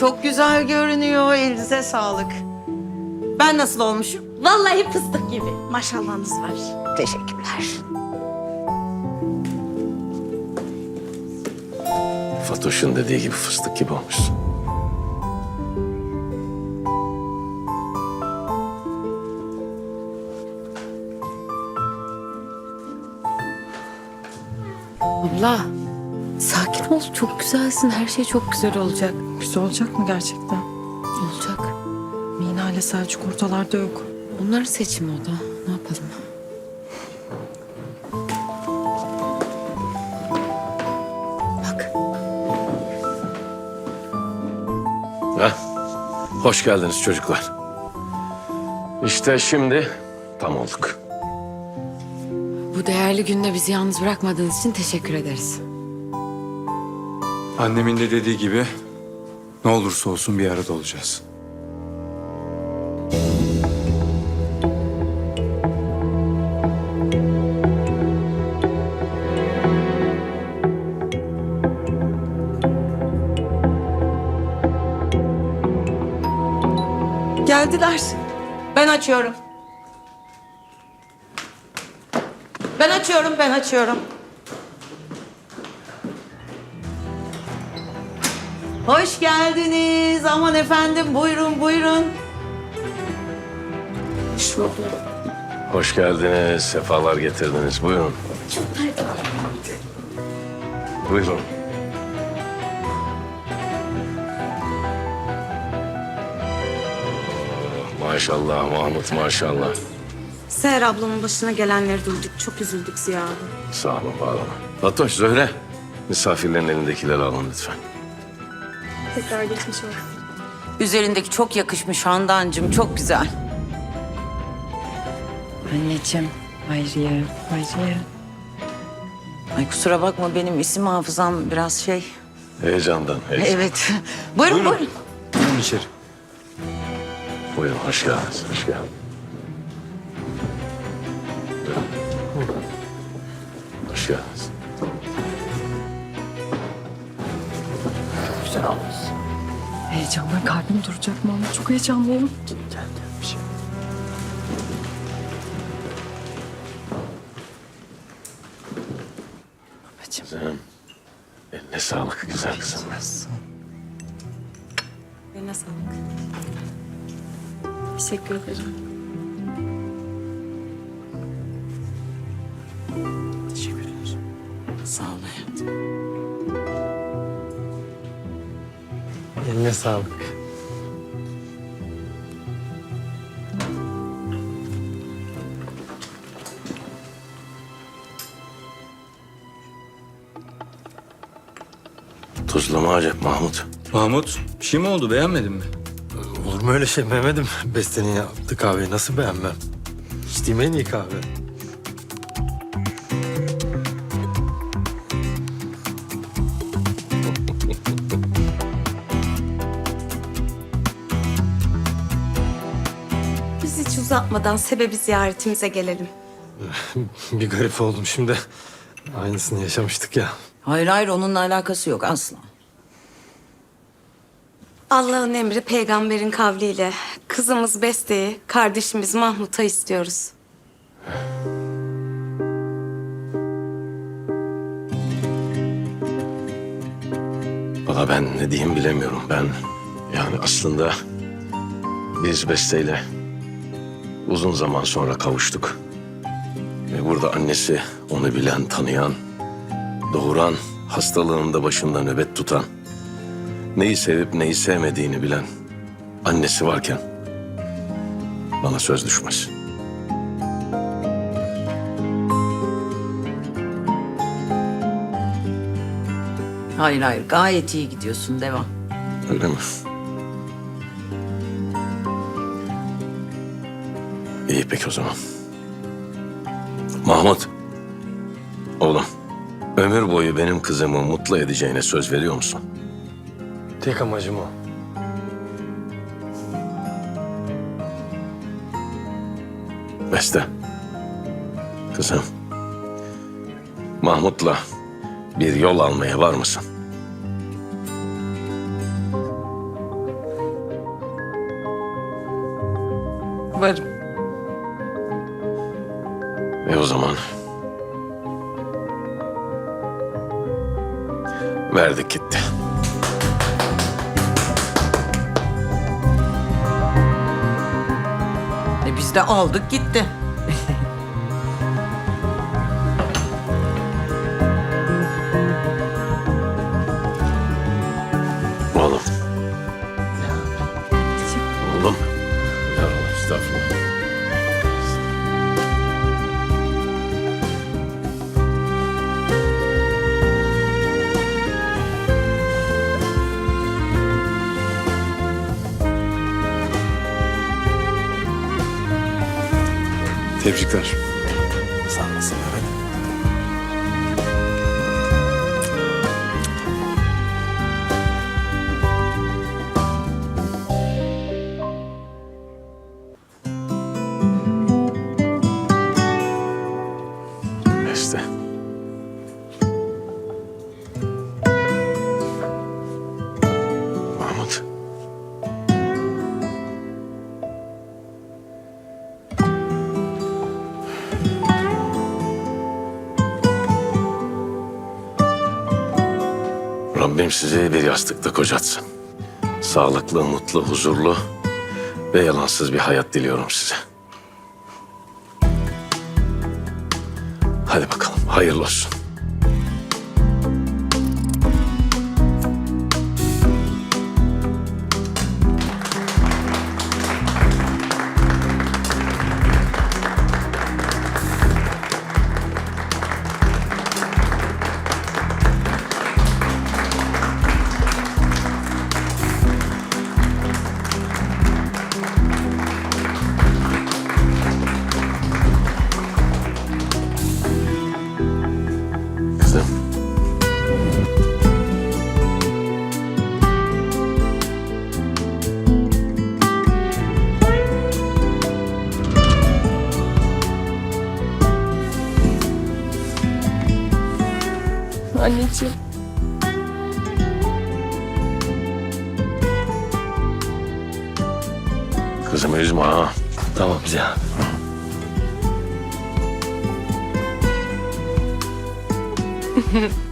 Çok güzel görünüyor. Elinize sağlık. Ben nasıl olmuşum? Vallahi fıstık gibi. Maşallahınız var. Teşekkürler. Fatoş'un dediği gibi fıstık gibi olmuşsun. Abla sakin ol çok güzelsin her şey çok güzel olacak. Güzel olacak mı gerçekten? Olacak. Mina ile Selçuk ortalarda yok. Onların seçimi o da ne yapalım. Bak Ha? Hoş geldiniz çocuklar. İşte şimdi tam olduk. bu değerli günde bizi yalnız bırakmadığınız için teşekkür ederiz. Annemin de dediği gibi ne olursa olsun bir arada olacağız. Geldiler. Ben açıyorum. Ben açıyorum, ben açıyorum. Hoş geldiniz. Aman efendim buyurun buyurun. Hoş geldiniz, sefalar getirdiniz. Buyurun. Buyurun. Maşallah Mahmut maşallah. Seher ablamın başına gelenleri duyduk. Çok üzüldük Ziya abi. Sağ olun, olun. Fatoş, Zöhre. Misafirlerin elindekileri alın lütfen. Tekrar geçmiş olsun. Üzerindeki çok yakışmış Handancığım, çok güzel. Anneciğim, Hayriye, Hayriye. Ay kusura bakma benim isim hafızam biraz şey. Heyecandan. Heyecan. Evet. buyurun buyurun. Buyurun içeri. Buyurun, hoş geldiniz. Hoş geldiniz. Buyurun. Hoş geldiniz. Heyecandan kalbim duracak mı çok heyecanlıyım. Kızım, eline sağlık güzel kızım. Eline sağlık. Teşekkür ederim. Eline sağlık. Tuzlama acep Mahmut. Mahmut bir şey mi oldu beğenmedin mi? Olur mu öyle şey Mehmet'im? Beste'nin yaptığı kahveyi nasıl beğenmem? İçtiğim en iyi kahve. Uzatmadan sebebi ziyaretimize gelelim. Bir garip oldum şimdi. Aynısını yaşamıştık ya. Hayır hayır onunla alakası yok asla. Allah'ın emri peygamberin kavliyle kızımız Beste'yi, kardeşimiz Mahmut'a istiyoruz. Valla ben ne diyeyim bilemiyorum. Ben yani aslında biz Beste'yle uzun zaman sonra kavuştuk. Ve burada annesi onu bilen, tanıyan, doğuran, hastalığında başında nöbet tutan, neyi sevip neyi sevmediğini bilen annesi varken bana söz düşmez. Hayır hayır gayet iyi gidiyorsun devam. Öyle mi? İyi peki o zaman. Mahmut. Oğlum. Ömür boyu benim kızımı mutlu edeceğine söz veriyor musun? Tek amacım o. Beste. Kızım. Mahmut'la bir yol almaya var mısın? Varım. E o zaman... Verdik gitti. E biz de aldık gitti. Oğlum. Oğlum. Ya Allah estağfurullah. Tebrikler. Sağ olasın Rabbim sizi bir yastıkta kocatsın. Sağlıklı, mutlu, huzurlu ve yalansız bir hayat diliyorum size. Hadi bakalım, hayırlı olsun. Anneciğim. Kızımı üzme ha. Tamam abi.